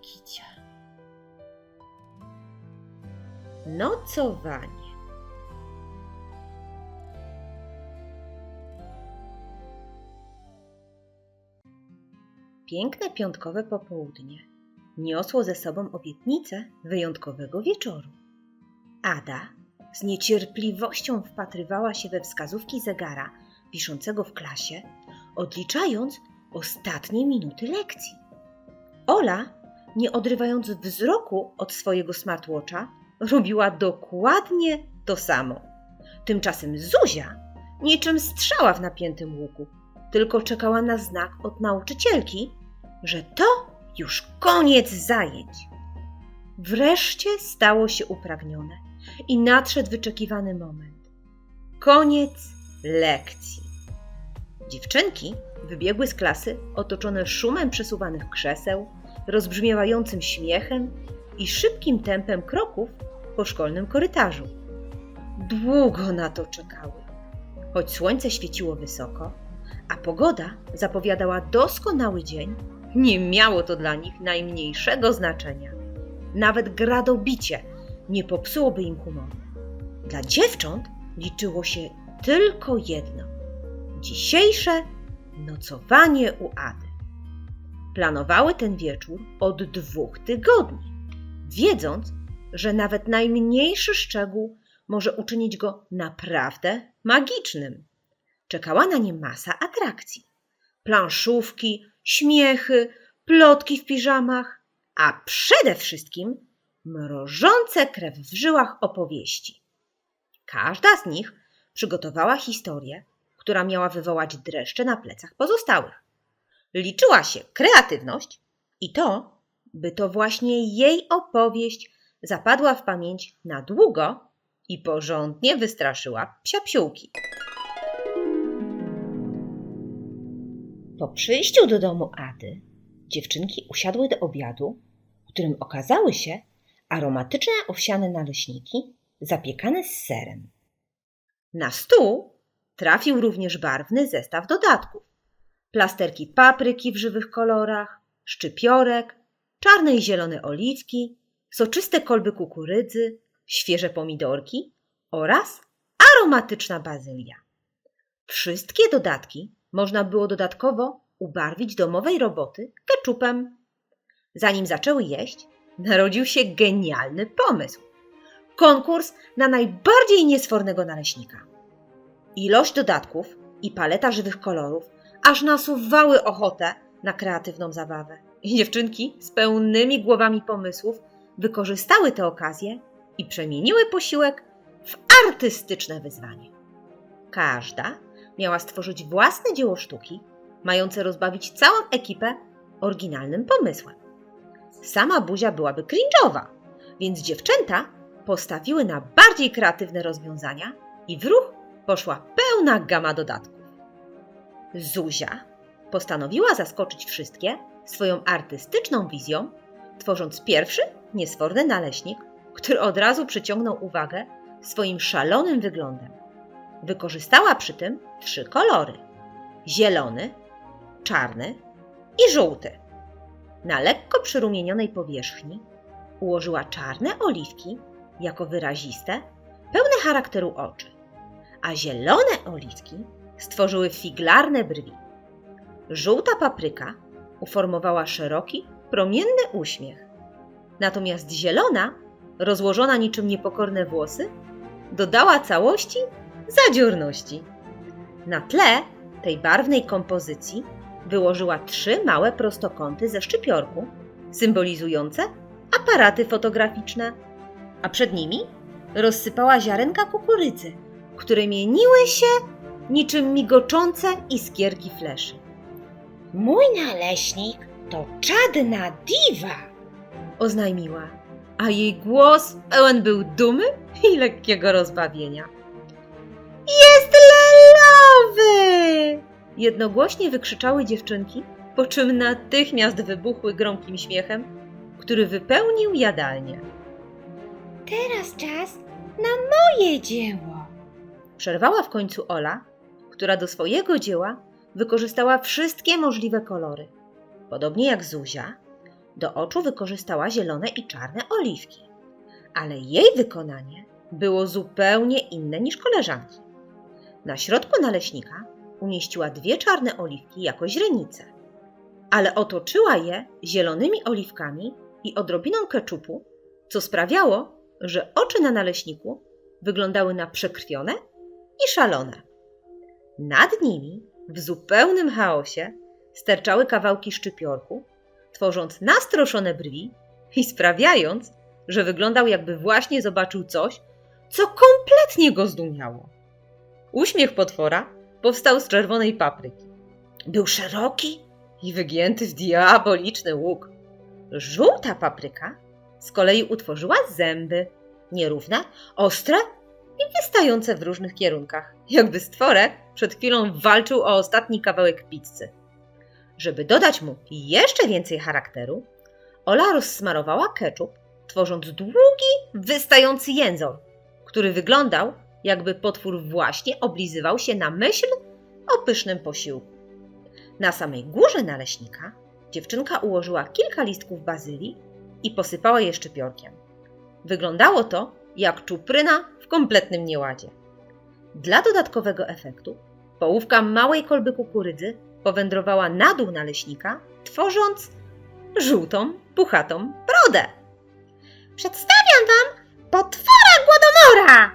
kicia. Nocowanie. Piękne piątkowe popołudnie niosło ze sobą obietnicę wyjątkowego wieczoru. Ada z niecierpliwością wpatrywała się we wskazówki zegara wiszącego w klasie, odliczając ostatnie minuty lekcji. Ola, nie odrywając wzroku od swojego smartwatcha, robiła dokładnie to samo. Tymczasem Zuzia, niczym strzała w napiętym łuku, tylko czekała na znak od nauczycielki, że to już koniec zajęć. Wreszcie stało się upragnione i nadszedł wyczekiwany moment. Koniec lekcji. Dziewczynki wybiegły z klasy otoczone szumem przesuwanych krzeseł, rozbrzmiewającym śmiechem i szybkim tempem kroków po szkolnym korytarzu. Długo na to czekały. Choć słońce świeciło wysoko, a pogoda zapowiadała doskonały dzień, nie miało to dla nich najmniejszego znaczenia. Nawet gradobicie nie popsułoby im humoru. Dla dziewcząt liczyło się tylko jedno dzisiejsze nocowanie u Ady. Planowały ten wieczór od dwóch tygodni, wiedząc, że nawet najmniejszy szczegół może uczynić go naprawdę magicznym. Czekała na nie masa atrakcji: planszówki, śmiechy, plotki w piżamach, a przede wszystkim mrożące krew w żyłach opowieści. Każda z nich przygotowała historię, która miała wywołać dreszcze na plecach pozostałych. Liczyła się kreatywność i to, by to właśnie jej opowieść zapadła w pamięć na długo i porządnie wystraszyła psiapsiółki. Po przyjściu do domu Ady, dziewczynki usiadły do obiadu, w którym okazały się aromatyczne owsiane naleśniki zapiekane z serem. Na stół trafił również barwny zestaw dodatków. Plasterki papryki w żywych kolorach, szczypiorek, czarne i zielone oliwki, soczyste kolby kukurydzy, świeże pomidorki oraz aromatyczna bazylia. Wszystkie dodatki można było dodatkowo ubarwić domowej roboty keczupem. Zanim zaczęły jeść, narodził się genialny pomysł. Konkurs na najbardziej niesfornego naleśnika. Ilość dodatków i paleta żywych kolorów aż nasuwały ochotę na kreatywną zabawę. I dziewczynki z pełnymi głowami pomysłów wykorzystały tę okazję i przemieniły posiłek w artystyczne wyzwanie. Każda miała stworzyć własne dzieło sztuki, mające rozbawić całą ekipę oryginalnym pomysłem. Sama buzia byłaby cringe'owa, więc dziewczęta postawiły na bardziej kreatywne rozwiązania i w ruch poszła pełna gama dodatków. Zuzia postanowiła zaskoczyć wszystkie swoją artystyczną wizją, tworząc pierwszy niesforny naleśnik, który od razu przyciągnął uwagę swoim szalonym wyglądem. Wykorzystała przy tym trzy kolory: zielony, czarny i żółty. Na lekko przyrumienionej powierzchni ułożyła czarne oliwki jako wyraziste, pełne charakteru oczy, a zielone oliwki stworzyły figlarne brwi. Żółta papryka uformowała szeroki, promienny uśmiech, natomiast zielona, rozłożona niczym niepokorne włosy, dodała całości zadziorności. Na tle tej barwnej kompozycji wyłożyła trzy małe prostokąty ze szczypiorku, symbolizujące aparaty fotograficzne, a przed nimi rozsypała ziarenka kukurydzy, które mieniły się niczym migoczące iskierki fleszy. Mój naleśnik to czadna diwa, oznajmiła, a jej głos pełen był dumy i lekkiego rozbawienia. Jest lelowy! Jednogłośnie wykrzyczały dziewczynki, po czym natychmiast wybuchły gromkim śmiechem, który wypełnił jadalnię. Teraz czas na moje dzieło. Przerwała w końcu Ola, która do swojego dzieła wykorzystała wszystkie możliwe kolory. Podobnie jak Zuzia, Do oczu wykorzystała zielone i czarne oliwki, ale jej wykonanie było zupełnie inne niż koleżanki. Na środku naleśnika umieściła dwie czarne oliwki jako źrenice, ale otoczyła je zielonymi oliwkami i odrobiną keczupu, co sprawiało, że oczy na naleśniku wyglądały na przekrwione i szalone. Nad nimi, w zupełnym chaosie, sterczały kawałki szczypiorku, tworząc nastroszone brwi i sprawiając, że wyglądał jakby właśnie zobaczył coś, co kompletnie go zdumiało. Uśmiech potwora powstał z czerwonej papryki. Był szeroki i wygięty w diaboliczny łuk. Żółta papryka z kolei utworzyła zęby, nierówne, ostre i wystające w różnych kierunkach, jakby stworek przed chwilą walczył o ostatni kawałek pizzy. Żeby dodać mu jeszcze więcej charakteru, Ola rozsmarowała keczup, tworząc długi, wystający jęzor, który wyglądał, jakby potwór właśnie oblizywał się na myśl o pysznym posiłku. Na samej górze naleśnika dziewczynka ułożyła kilka listków bazylii i posypała je szczypiorkiem. Wyglądało to jak czupryna w kompletnym nieładzie. Dla dodatkowego efektu połówka małej kolby kukurydzy powędrowała na dół naleśnika, tworząc żółtą, puchatą brodę. Przedstawiam wam potwora głodomora!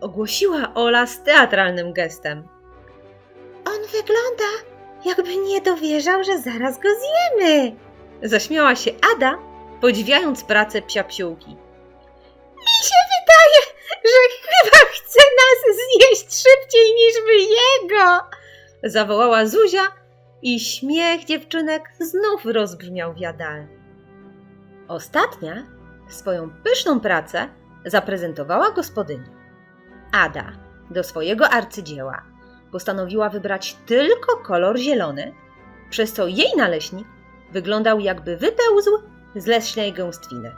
Ogłosiła Ola z teatralnym gestem. On wygląda, jakby nie dowierzał, że zaraz go zjemy. Zaśmiała się Ada, podziwiając pracę psiapsiółki. Mi się wydaje, że chyba chce nas zjeść szybciej niż my jego! Zawołała Zuzia i śmiech dziewczynek znów rozbrzmiał w jadalni. Ostatnia swoją pyszną pracę zaprezentowała gospodyni. Ada do swojego arcydzieła postanowiła wybrać tylko kolor zielony, przez co jej naleśnik wyglądał jakby wypełzł z leśnej gęstwiny.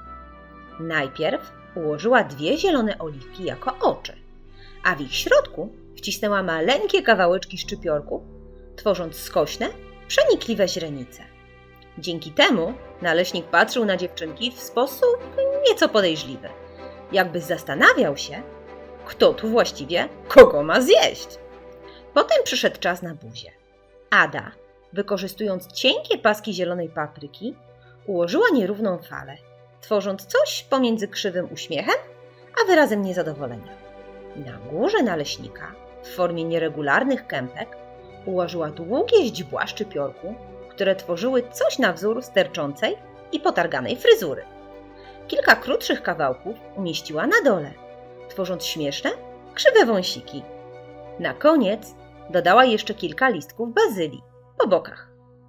Najpierw ułożyła dwie zielone oliwki jako oczy, a w ich środku wcisnęła maleńkie kawałeczki szczypiorku, tworząc skośne, przenikliwe źrenice. Dzięki temu naleśnik patrzył na dziewczynki w sposób nieco podejrzliwy, jakby zastanawiał się, kto tu właściwie kogo ma zjeść. Potem przyszedł czas na buzię. Ada, wykorzystując cienkie paski zielonej papryki, ułożyła nierówną falę, tworząc coś pomiędzy krzywym uśmiechem a wyrazem niezadowolenia. Na górze naleśnika, w formie nieregularnych kępek, ułożyła długie źdźbła szczypiorku, które tworzyły coś na wzór sterczącej i potarganej fryzury. Kilka krótszych kawałków umieściła na dole, tworząc śmieszne, krzywe wąsiki. Na koniec dodała jeszcze kilka listków bazylii po bokach.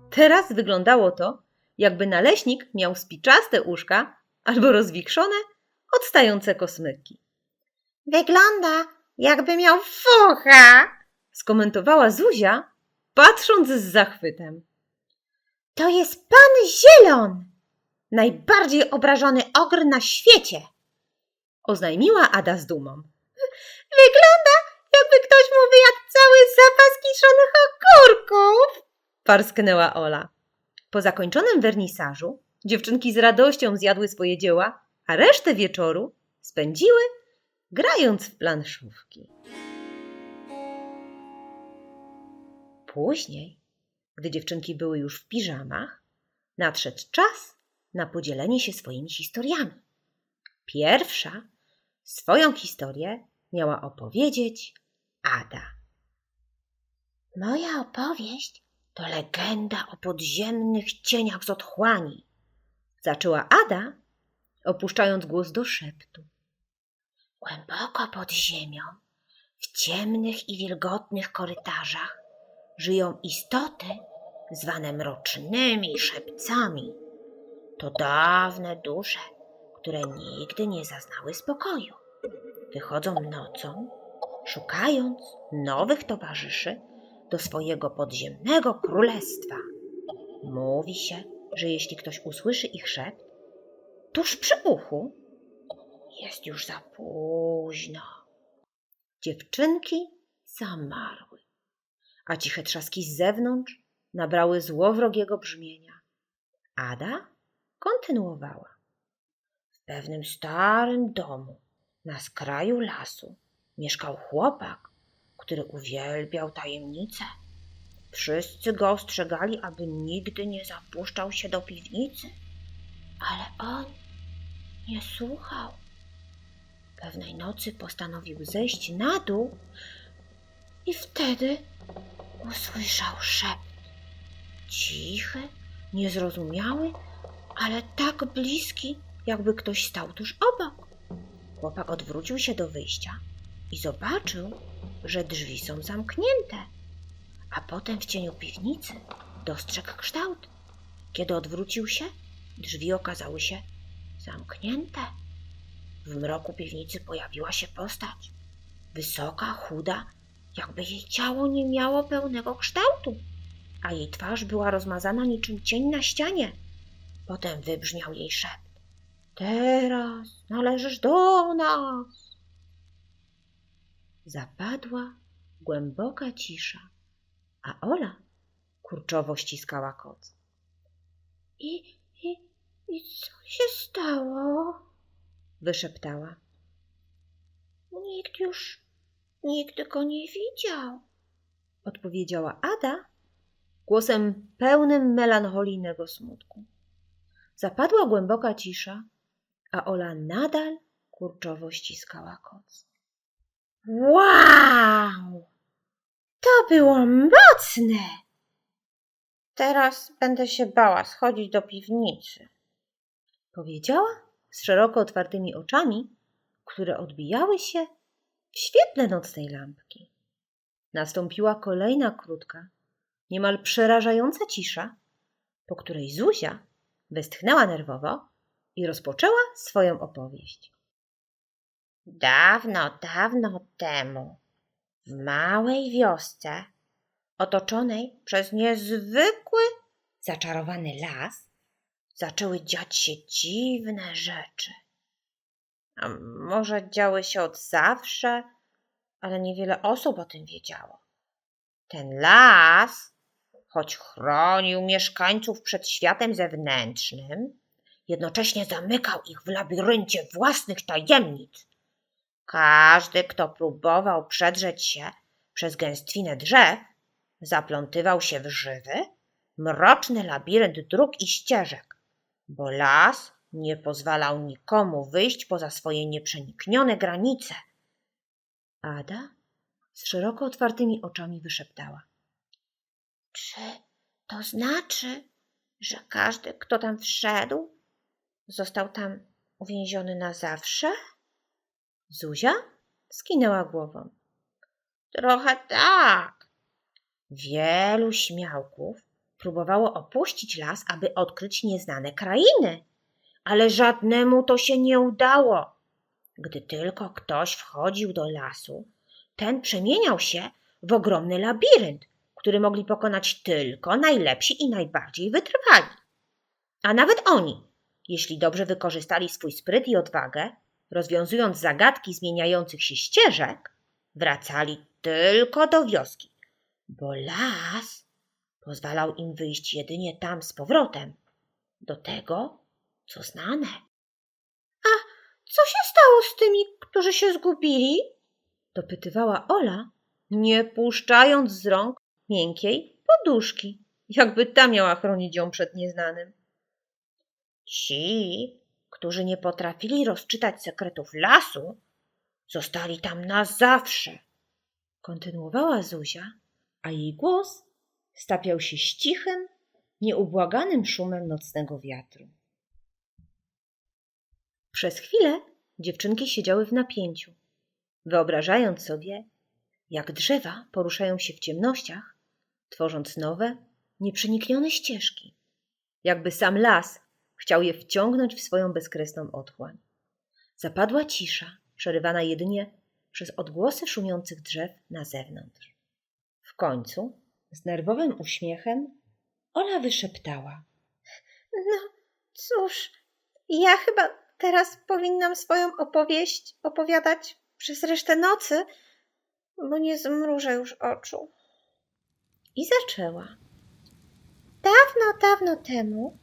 Teraz wyglądało to, jakby naleśnik miał spiczaste uszka albo rozwikszone, odstające kosmyki. Wygląda, jakby miał focha, skomentowała Zuzia, patrząc z zachwytem. To jest pan Zielon, najbardziej obrażony ogr na świecie, oznajmiła Ada z dumą. Wygląda, jakby ktoś mu wyjadł cały zapas kiszonych ogórków, parsknęła Ola. Po zakończonym wernisażu dziewczynki z radością zjadły swoje dzieła, a resztę wieczoru spędziły grając w planszówki. Później, gdy dziewczynki były już w piżamach, nadszedł czas na podzielenie się swoimi historiami. Pierwsza swoją historię miała opowiedzieć Ada. Moja opowieść to legenda o podziemnych cieniach z otchłani. Zaczęła Ada, opuszczając głos do szeptu. Głęboko pod ziemią, w ciemnych i wilgotnych korytarzach, żyją istoty zwane mrocznymi szepcami. To dawne dusze, które nigdy nie zaznały spokoju. Wychodzą nocą, szukając nowych towarzyszy do swojego podziemnego królestwa. Mówi się, że jeśli ktoś usłyszy ich szept, tuż przy uchu, jest już za późno. Dziewczynki zamarły, a ciche trzaski z zewnątrz nabrały złowrogiego brzmienia. Ada kontynuowała. W pewnym starym domu na skraju lasu mieszkał chłopak, który uwielbiał tajemnice. Wszyscy go ostrzegali, aby nigdy nie zapuszczał się do piwnicy, ale on nie słuchał. Pewnej nocy postanowił zejść na dół i wtedy usłyszał szept. Cichy, niezrozumiały, ale tak bliski, jakby ktoś stał tuż obok. Chłopak odwrócił się do wyjścia i zobaczył, że drzwi są zamknięte, a potem w cieniu piwnicy dostrzegł kształt. Kiedy odwrócił się, drzwi okazały się zamknięte. W mroku piwnicy pojawiła się postać. Wysoka, chuda, jakby jej ciało nie miało pełnego kształtu, a jej twarz była rozmazana niczym cień na ścianie. Potem wybrzmiał jej szept. Teraz należysz do nas. Zapadła głęboka cisza, a Ola kurczowo ściskała koc. I, i, i co się stało? wyszeptała. Nikt już nigdy go nie widział, odpowiedziała Ada głosem pełnym melancholijnego smutku. Zapadła głęboka cisza, a Ola nadal kurczowo ściskała koc. Wow! To było mocne! Teraz będę się bała schodzić do piwnicy, powiedziała z szeroko otwartymi oczami, które odbijały się w świetle nocnej lampki. Nastąpiła kolejna krótka, niemal przerażająca cisza, po której Zuzia westchnęła nerwowo i rozpoczęła swoją opowieść. Dawno, dawno temu, w małej wiosce, otoczonej przez niezwykły, zaczarowany las, zaczęły dziać się dziwne rzeczy. A może działy się od zawsze, ale niewiele osób o tym wiedziało. Ten las, choć chronił mieszkańców przed światem zewnętrznym, jednocześnie zamykał ich w labiryncie własnych tajemnic. Każdy, kto próbował przedrzeć się przez gęstwinę drzew, zaplątywał się w żywy, mroczny labirynt dróg i ścieżek, bo las nie pozwalał nikomu wyjść poza swoje nieprzeniknione granice. Ada z szeroko otwartymi oczami wyszeptała. Czy to znaczy, że każdy, kto tam wszedł, został tam uwięziony na zawsze? Zuzia skinęła głową. Trochę tak. Wielu śmiałków próbowało opuścić las, aby odkryć nieznane krainy, ale żadnemu to się nie udało. Gdy tylko ktoś wchodził do lasu, ten przemieniał się w ogromny labirynt, który mogli pokonać tylko najlepsi i najbardziej wytrwali. A nawet oni, jeśli dobrze wykorzystali swój spryt i odwagę, rozwiązując zagadki zmieniających się ścieżek, wracali tylko do wioski, bo las pozwalał im wyjść jedynie tam z powrotem, do tego, co znane. A co się stało z tymi, którzy się zgubili? dopytywała Ola, nie puszczając z rąk miękkiej poduszki, jakby ta miała chronić ją przed nieznanym. Ci, którzy nie potrafili rozczytać sekretów lasu, zostali tam na zawsze, kontynuowała Zuzia, a jej głos stapiał się z cichym, nieubłaganym szumem nocnego wiatru. Przez chwilę dziewczynki siedziały w napięciu, wyobrażając sobie, jak drzewa poruszają się w ciemnościach, tworząc nowe, nieprzeniknione ścieżki, jakby sam las chciał je wciągnąć w swoją bezkresną otchłań. Zapadła cisza, przerywana jedynie przez odgłosy szumiących drzew na zewnątrz. W końcu, z nerwowym uśmiechem, Ola wyszeptała. No cóż, ja chyba teraz powinnam swoją opowieść opowiadać przez resztę nocy, bo nie zmrużę już oczu. I zaczęła. Dawno, dawno temu,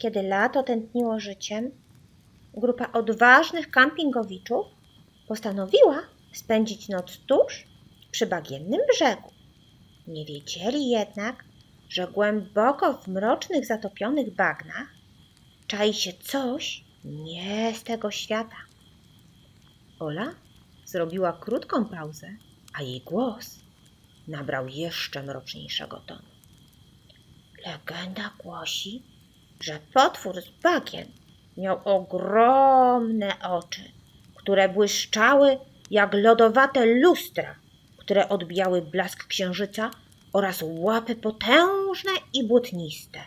kiedy lato tętniło życiem, grupa odważnych kampingowiczów postanowiła spędzić noc tuż przy bagiennym brzegu. Nie wiedzieli jednak, że głęboko w mrocznych, zatopionych bagnach czai się coś nie z tego świata. Ola zrobiła krótką pauzę, a jej głos nabrał jeszcze mroczniejszego tonu. Legenda głosi, że potwór z bagien miał ogromne oczy, które błyszczały jak lodowate lustra, które odbijały blask księżyca oraz łapy potężne i błotniste,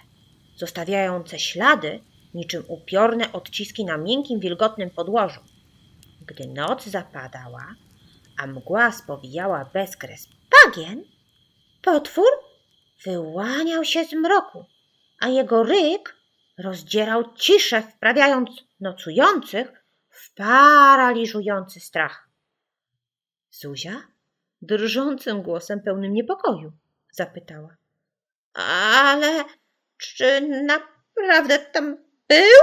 zostawiające ślady niczym upiorne odciski na miękkim, wilgotnym podłożu. Gdy noc zapadała, a mgła spowijała bezkres bagien, potwór wyłaniał się z mroku, a jego ryk rozdzierał ciszę, wprawiając nocujących w paraliżujący strach. Zuzia drżącym głosem pełnym niepokoju zapytała. Ale czy naprawdę tam był?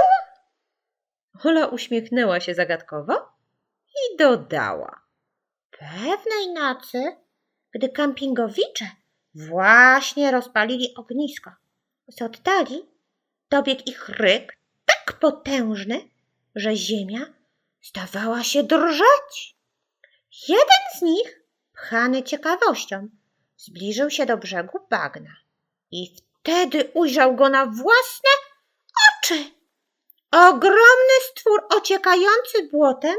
Ola uśmiechnęła się zagadkowo i dodała. Pewnej nocy, gdy kampingowicze właśnie rozpalili ognisko, z oddali dobiegł ich ryk tak potężny, że ziemia zdawała się drżeć. Jeden z nich, pchany ciekawością, zbliżył się do brzegu bagna i wtedy ujrzał go na własne oczy. Ogromny stwór ociekający błotem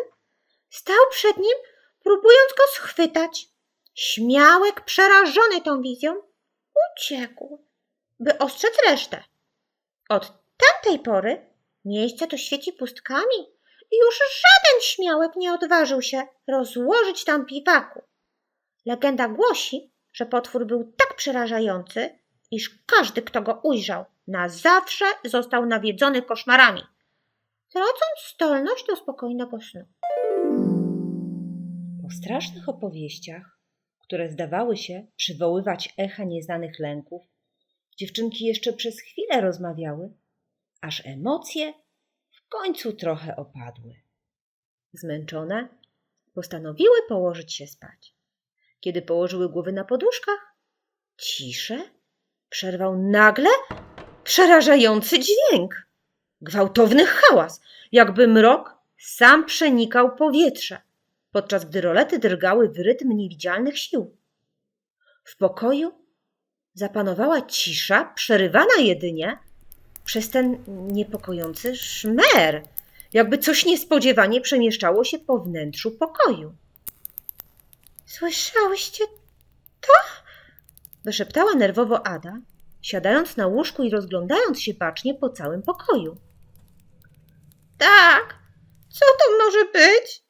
stał przed nim, próbując go schwytać. Śmiałek, przerażony tą wizją, uciekł, by ostrzec resztę. Od tamtej pory miejsce to świeci pustkami i już żaden śmiałek nie odważył się rozłożyć tam piwaku. Legenda głosi, że potwór był tak przerażający, iż każdy, kto go ujrzał, na zawsze został nawiedzony koszmarami, tracąc zdolność do spokojnego snu. Po strasznych opowieściach, które zdawały się przywoływać echa nieznanych lęków, dziewczynki jeszcze przez chwilę rozmawiały, aż emocje w końcu trochę opadły. Zmęczone postanowiły położyć się spać. Kiedy położyły głowy na poduszkach, ciszę przerwał nagle przerażający dźwięk. Gwałtowny hałas, jakby mrok sam przenikał powietrze, podczas gdy rolety drgały w rytm niewidzialnych sił. W pokoju zapanowała cisza, przerywana jedynie przez ten niepokojący szmer, jakby coś niespodziewanie przemieszczało się po wnętrzu pokoju. Słyszałyście to? wyszeptała nerwowo Ada, siadając na łóżku i rozglądając się bacznie po całym pokoju. Tak, co to może być?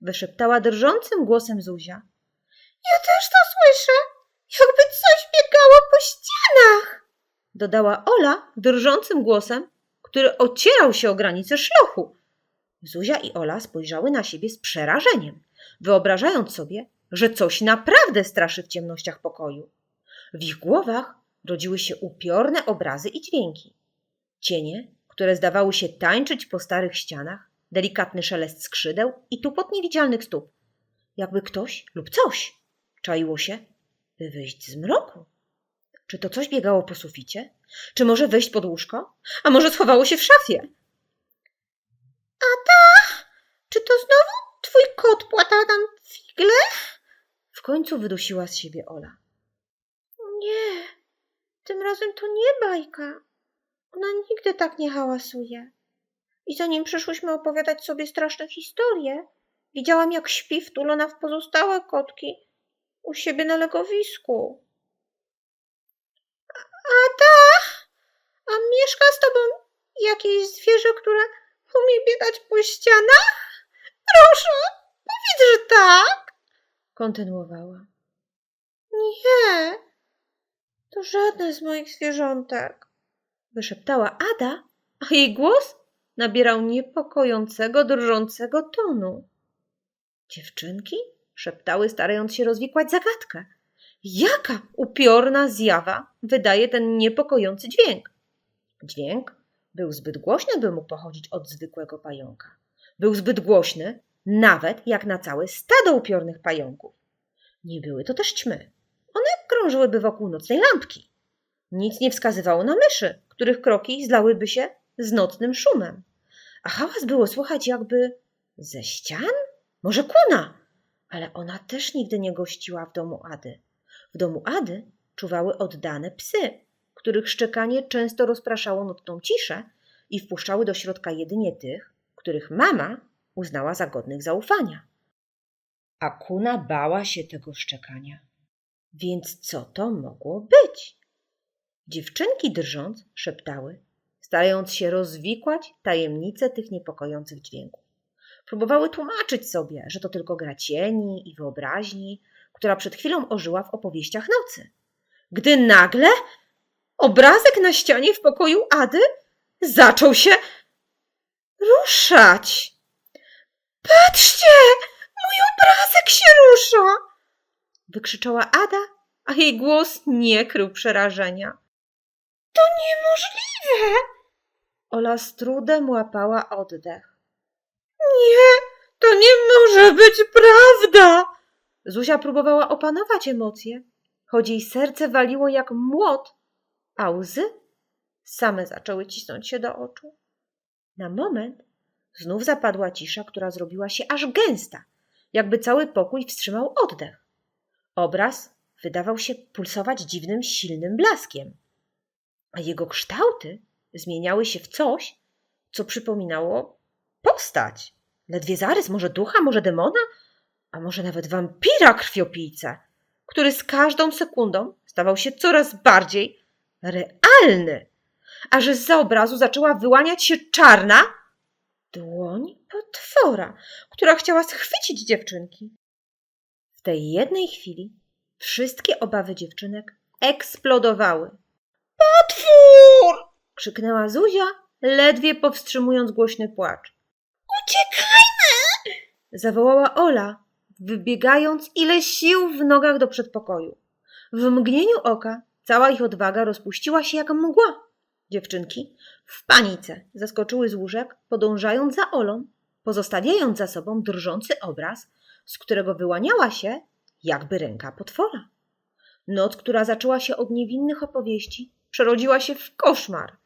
wyszeptała drżącym głosem Zuzia. Ja też to słyszę, jakby coś biegało po ścianach, dodała Ola drżącym głosem, który ocierał się o granicę szlochu. Zuzia i Ola spojrzały na siebie z przerażeniem, wyobrażając sobie, że coś naprawdę straszy w ciemnościach pokoju. W ich głowach rodziły się upiorne obrazy i dźwięki. Cienie, które zdawały się tańczyć po starych ścianach, delikatny szelest skrzydeł i tupot niewidzialnych stóp. Jakby ktoś lub coś czaiło się, by wyjść z mroku. Czy to coś biegało po suficie? Czy może wejść pod łóżko? A może schowało się w szafie? Ada, czy to znowu twój kot płata nam figle? W końcu wydusiła z siebie Ola. Nie, tym razem to nie bajka. Ona nigdy tak nie hałasuje. I zanim przyszłyśmy opowiadać sobie straszne historie, widziałam, jak śpi wtulona w pozostałe kotki u siebie na legowisku. Ada, a mieszka z tobą jakieś zwierzę, które umie biegać po ścianach? Proszę, powiedz, że tak, kontynuowała. Nie, to żadne z moich zwierzątek, wyszeptała Ada, a jej głos nabierał niepokojącego, drżącego tonu. Dziewczynki szeptały, starając się rozwikłać zagadkę. Jaka upiorna zjawa wydaje ten niepokojący dźwięk? Dźwięk, Był zbyt głośny, by mógł pochodzić od zwykłego pająka. Był zbyt głośny, nawet jak na całe stado upiornych pająków. Nie były to też ćmy. One krążyłyby wokół nocnej lampki. Nic nie wskazywało na myszy, których kroki zlałyby się z nocnym szumem. A hałas było słychać jakby ze ścian? Może kuna? Ale ona też nigdy nie gościła w domu Ady. W domu Ady czuwały oddane psy, których szczekanie często rozpraszało nocną ciszę i wpuszczały do środka jedynie tych, których mama uznała za godnych zaufania. A kuna bała się tego szczekania. Więc co to mogło być? Dziewczynki drżąc szeptały, starając się rozwikłać tajemnicę tych niepokojących dźwięków. Próbowały tłumaczyć sobie, że to tylko gra cieni i wyobraźni, która przed chwilą ożyła w opowieściach nocy. Gdy nagle obrazek na ścianie w pokoju Ady zaczął się ruszać. Patrzcie, mój obrazek się rusza! Wykrzyczała Ada, a jej głos nie krył przerażenia. To niemożliwe! Ola z trudem łapała oddech. Nie, to nie może być prawda! Zuzia próbowała opanować emocje, choć jej serce waliło jak młot, a łzy same zaczęły cisnąć się do oczu. Na moment znów zapadła cisza, która zrobiła się aż gęsta, jakby cały pokój wstrzymał oddech. Obraz wydawał się pulsować dziwnym, silnym blaskiem, a jego kształty zmieniały się w coś, co przypominało postać. Ledwie zarys, może ducha, może demona, a może nawet wampira krwiopijcę, który z każdą sekundą stawał się coraz bardziej realny, a że z obrazu zaczęła wyłaniać się czarna dłoń potwora, która chciała schwycić dziewczynki. W tej jednej chwili wszystkie obawy dziewczynek eksplodowały. Potwór! krzyknęła Zuzia, ledwie powstrzymując głośny płacz. Zawołała Ola, wybiegając ile sił w nogach do przedpokoju. W mgnieniu oka cała ich odwaga rozpuściła się jak mgła. Dziewczynki w panice zeskoczyły z łóżek, podążając za Olą, pozostawiając za sobą drżący obraz, z którego wyłaniała się jakby ręka potwora. Noc, która zaczęła się od niewinnych opowieści, przerodziła się w koszmar.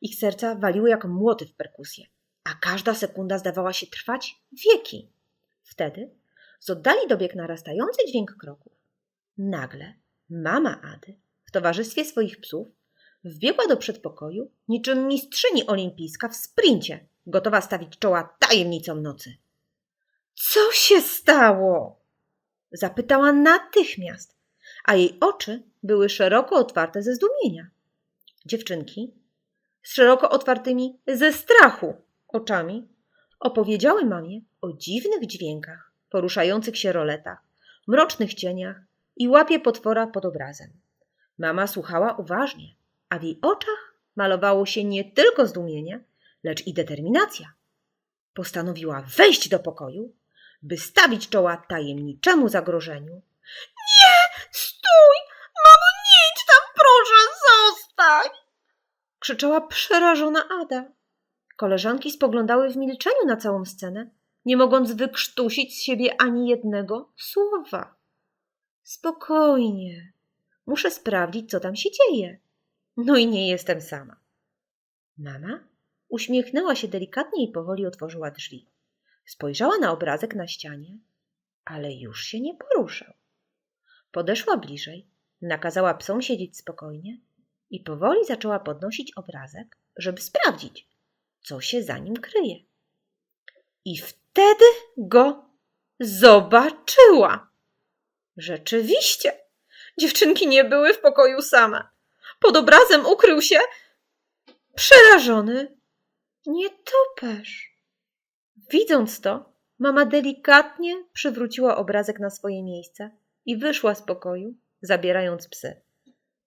Ich serca waliły jak młoty w perkusję, a każda sekunda zdawała się trwać wieki. Wtedy z oddali dobiegł narastający dźwięk kroków. Nagle mama Ady w towarzystwie swoich psów wbiegła do przedpokoju niczym mistrzyni olimpijska w sprincie, gotowa stawić czoła tajemnicom nocy. Co się stało? Zapytała natychmiast, a jej oczy były szeroko otwarte ze zdumienia. Dziewczynki z szeroko otwartymi ze strachu oczami opowiedziały mamie o dziwnych dźwiękach, poruszających się roletach, mrocznych cieniach i łapie potwora pod obrazem. Mama słuchała uważnie, a w jej oczach malowało się nie tylko zdumienie, lecz i determinacja. Postanowiła wejść do pokoju, by stawić czoła tajemniczemu zagrożeniu. Nie, stój! Mamo, nie idź tam, proszę, zostań! Krzyczała przerażona Ada. Koleżanki spoglądały w milczeniu na całą scenę, nie mogąc wykrztusić z siebie ani jednego słowa. Spokojnie. Muszę sprawdzić, co tam się dzieje. No i nie jestem sama. Mama uśmiechnęła się delikatnie i powoli otworzyła drzwi. Spojrzała na obrazek na ścianie, ale już się nie poruszał. Podeszła bliżej, nakazała psom siedzieć spokojnie i powoli zaczęła podnosić obrazek, żeby sprawdzić, co się za nim kryje. I wtedy go zobaczyła. Rzeczywiście, dziewczynki nie były w pokoju same. Pod obrazem ukrył się przerażony nietoperz. Widząc to, mama delikatnie przywróciła obrazek na swoje miejsce i wyszła z pokoju, zabierając psy.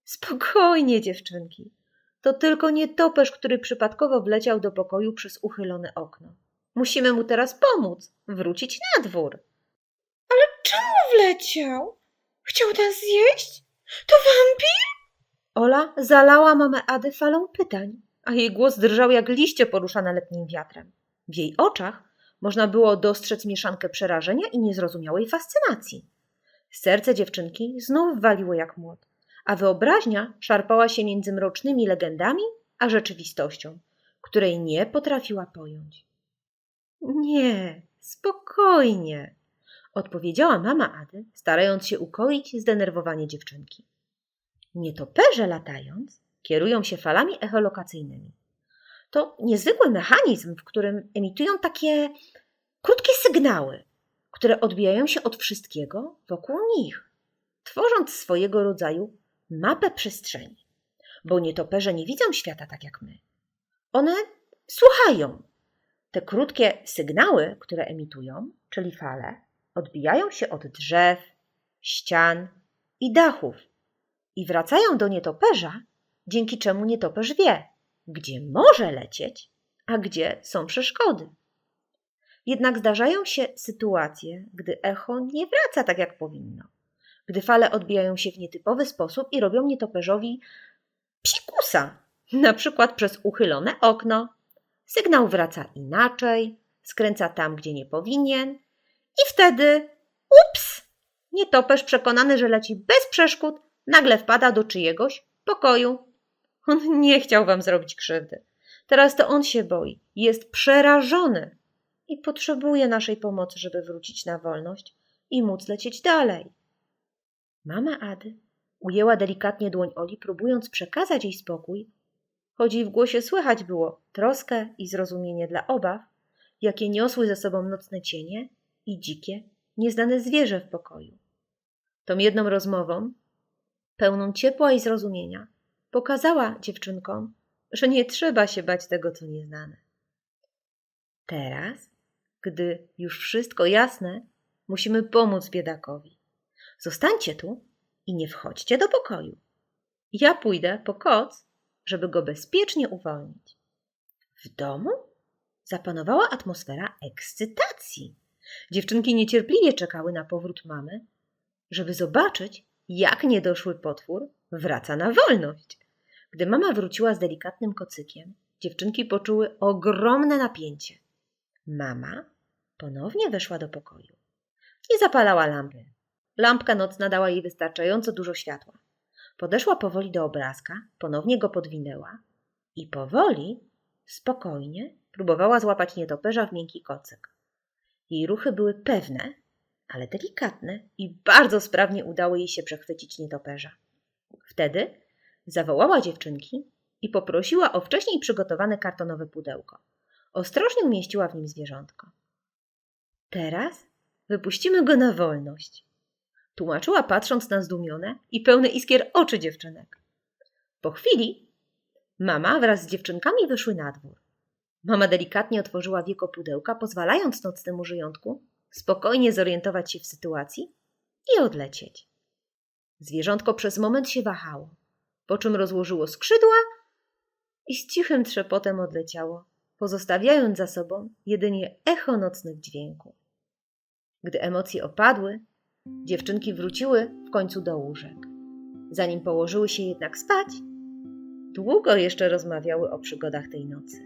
Spokojnie, dziewczynki. To tylko nietoperz, który przypadkowo wleciał do pokoju przez uchylone okno. Musimy mu teraz pomóc, wrócić na dwór. Ale czemu wleciał? Chciał nas zjeść? To wampir? Ola zalała mamę Ady falą pytań, a jej głos drżał jak liście poruszane letnim wiatrem. W jej oczach można było dostrzec mieszankę przerażenia i niezrozumiałej fascynacji. Serce dziewczynki znów waliło jak młot, a wyobraźnia szarpała się między mrocznymi legendami a rzeczywistością, której nie potrafiła pojąć. Nie, spokojnie, odpowiedziała mama Ady, starając się ukoić zdenerwowanie dziewczynki. Nietoperze latając kierują się falami echolokacyjnymi. To niezwykły mechanizm, w którym emitują takie krótkie sygnały, które odbijają się od wszystkiego wokół nich, tworząc swojego rodzaju mapę przestrzeni. Bo nietoperze nie widzą świata tak jak my. One słuchają. Te krótkie sygnały, które emitują, czyli fale, odbijają się od drzew, ścian i dachów i wracają do nietoperza, dzięki czemu nietoperz wie, gdzie może lecieć, a gdzie są przeszkody. Jednak zdarzają się sytuacje, gdy echo nie wraca tak jak powinno, gdy fale odbijają się w nietypowy sposób i robią nietoperzowi psikusa, na przykład przez uchylone okno. Sygnał wraca inaczej, skręca tam, gdzie nie powinien i wtedy ups! Nietoperz przekonany, że leci bez przeszkód, nagle wpada do czyjegoś pokoju. On nie chciał wam zrobić krzywdy. Teraz to on się boi, jest przerażony i potrzebuje naszej pomocy, żeby wrócić na wolność i móc lecieć dalej. Mama Ady ujęła delikatnie dłoń Oli, próbując przekazać jej spokój, choć jej w głosie słychać było troskę i zrozumienie dla obaw, jakie niosły ze sobą nocne cienie i dzikie, nieznane zwierzę w pokoju. Tą jedną rozmową, pełną ciepła i zrozumienia, pokazała dziewczynkom, że nie trzeba się bać tego, co nieznane. Teraz, gdy już wszystko jasne, musimy pomóc biedakowi. Zostańcie tu i nie wchodźcie do pokoju. Ja pójdę po koc, żeby go bezpiecznie uwolnić. W domu zapanowała atmosfera ekscytacji. Dziewczynki niecierpliwie czekały na powrót mamy, żeby zobaczyć, jak niedoszły potwór wraca na wolność. Gdy mama wróciła z delikatnym kocykiem, dziewczynki poczuły ogromne napięcie. Mama ponownie weszła do pokoju i zapalała lampę. Lampka nocna dała jej wystarczająco dużo światła. Podeszła powoli do obrazka, ponownie go podwinęła i powoli, spokojnie próbowała złapać nietoperza w miękki kocyk. Jej ruchy były pewne, ale delikatne i bardzo sprawnie udało jej się przechwycić nietoperza. Wtedy zawołała dziewczynki i poprosiła o wcześniej przygotowane kartonowe pudełko. Ostrożnie umieściła w nim zwierzątko. Teraz wypuścimy go na wolność, tłumaczyła patrząc na zdumione i pełne iskier oczy dziewczynek. Po chwili mama wraz z dziewczynkami wyszły na dwór. Mama delikatnie otworzyła wieko pudełka, pozwalając nocnemu żyjątku spokojnie zorientować się w sytuacji i odlecieć. Zwierzątko przez moment się wahało, po czym rozłożyło skrzydła i z cichym trzepotem odleciało, pozostawiając za sobą jedynie echo nocnych dźwięków. Gdy emocje opadły, dziewczynki wróciły w końcu do łóżek. Zanim położyły się jednak spać, długo jeszcze rozmawiały o przygodach tej nocy.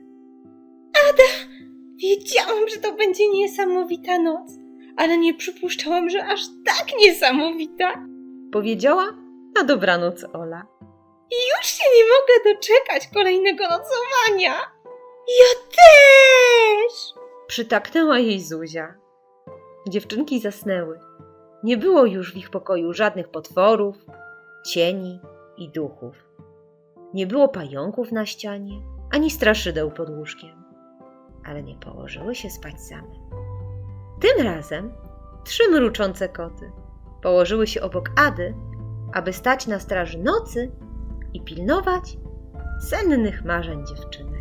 Ada, wiedziałam, że to będzie niesamowita noc, ale nie przypuszczałam, że aż tak niesamowita. Powiedziała na dobranoc Ola. Już się nie mogę doczekać kolejnego nocowania. Ja też! Przytaknęła jej Zuzia. Dziewczynki zasnęły. Nie było już w ich pokoju żadnych potworów, cieni i duchów. Nie było pająków na ścianie, ani straszydeł pod łóżkiem. Ale nie położyły się spać same. Tym razem trzy mruczące koty położyły się obok Ady, aby stać na straży nocy i pilnować sennych marzeń dziewczynek.